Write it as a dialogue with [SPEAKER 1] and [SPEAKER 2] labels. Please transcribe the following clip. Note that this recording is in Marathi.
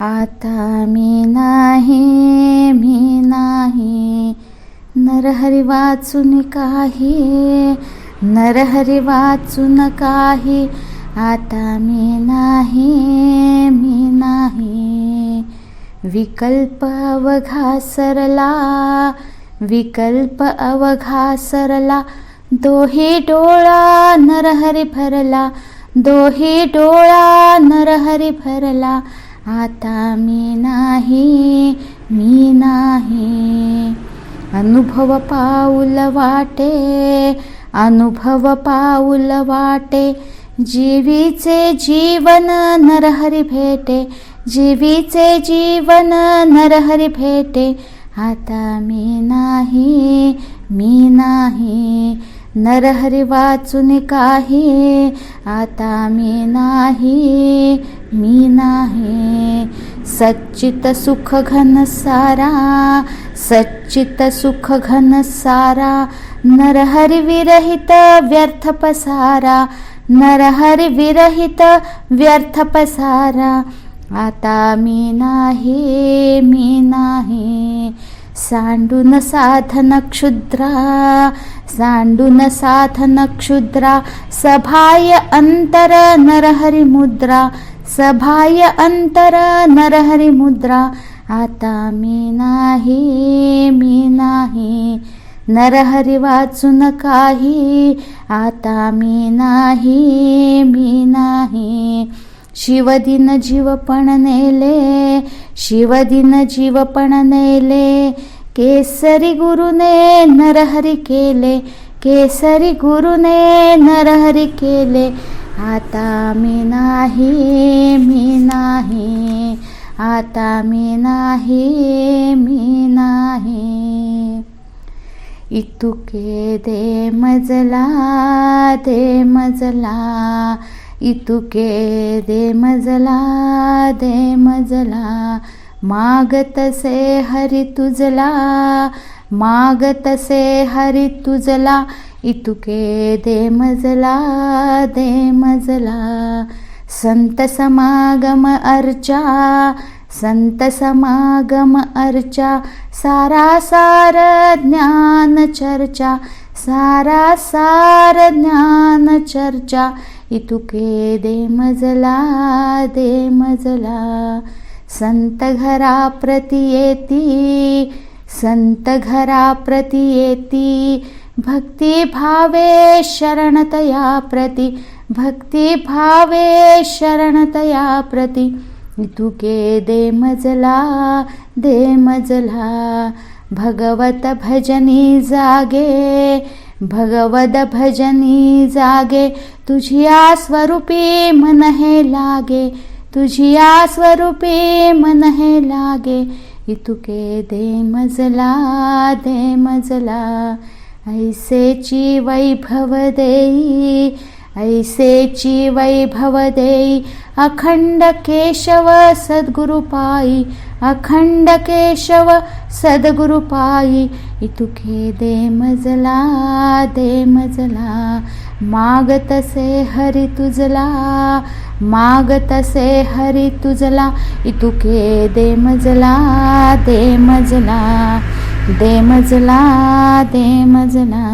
[SPEAKER 1] आता मी नाही मी नाही. नरहरी वाचून काही नरहरी वाचून काही. आता मी नाही मी नाही. विकल्प अवघा सरला विकल्प अवघा सरला दोही डोळा नरहरी भरला दोही डोळा नरहरी भरला. आता मी नाही मी नाही. अनुभव पाऊल वाटे अनुभव पाऊल वाटे. जीवीचे जीवन नरहरी भेटे जीवीचे जीवन नरहरी भेटे. आता मी नाही मी नाही. नरहरी वाचून काही आता मी नाही. मी नाही. सच्चित सुख घन सारा सच्चित सुख घन सारा नरहरि विरहित व्यर्थ पसारा नरहरि विरहित व्यर्थ पसारा. आता मी नाही मी नाही. सांडून साधन क्षुद्रा सांडून साधन क्षुद्रा सभाय अंतर नरहरी मुद्रा सभाय अंतर नरहरी मुद्रा आता मी नाही मी नाही. नरहरी वाचून काही आता मी नाही मी नाही. शिवदिन जीवपण नेले शिवदिन जीवपण नेले. केसरी गुरुने नरहरी केले केसरी गुरुने नरहरी केले. आता मी नाही मी नाही. आता मी नाही मी नाही. इतुके दे मजला दे मजला. इतुके दे मजला दे मजला. मागतसे हरी तुझला मागतसे हरी तुझला. इतुके दे मजला दे मजला. संत समागम अर्चा संत समागम अर्चा. सारा सार ज्ञान चर्चा सारा सार ज्ञान चर्चा. इतुके दे मजला दे मजला. संत घरा प्रति येती संत घरा प्रति येती. भक्ती भावे शरणतया प्रति भक्ती भावे शरणतया प्रति। तुके दे मजला दे मजला भगवत भजनी जागे भगवत भजनी जागे। तुझिया स्वरूपी मन हे लागे तुझिया स्वरूपी मन हे लागे। इतुके दे मजला दे मजला। ऐसेची वैभव देई ऐसेची वैभव देई अखंड केशव सद्गुरुपाई अखंड केशव सद्गुरुपाई इतुके दे मजला दे मजला मागतसे हरि तुझला मागतसे हरि तुझला इतुके दे मजला दे मजला। दे मजला दे मजला.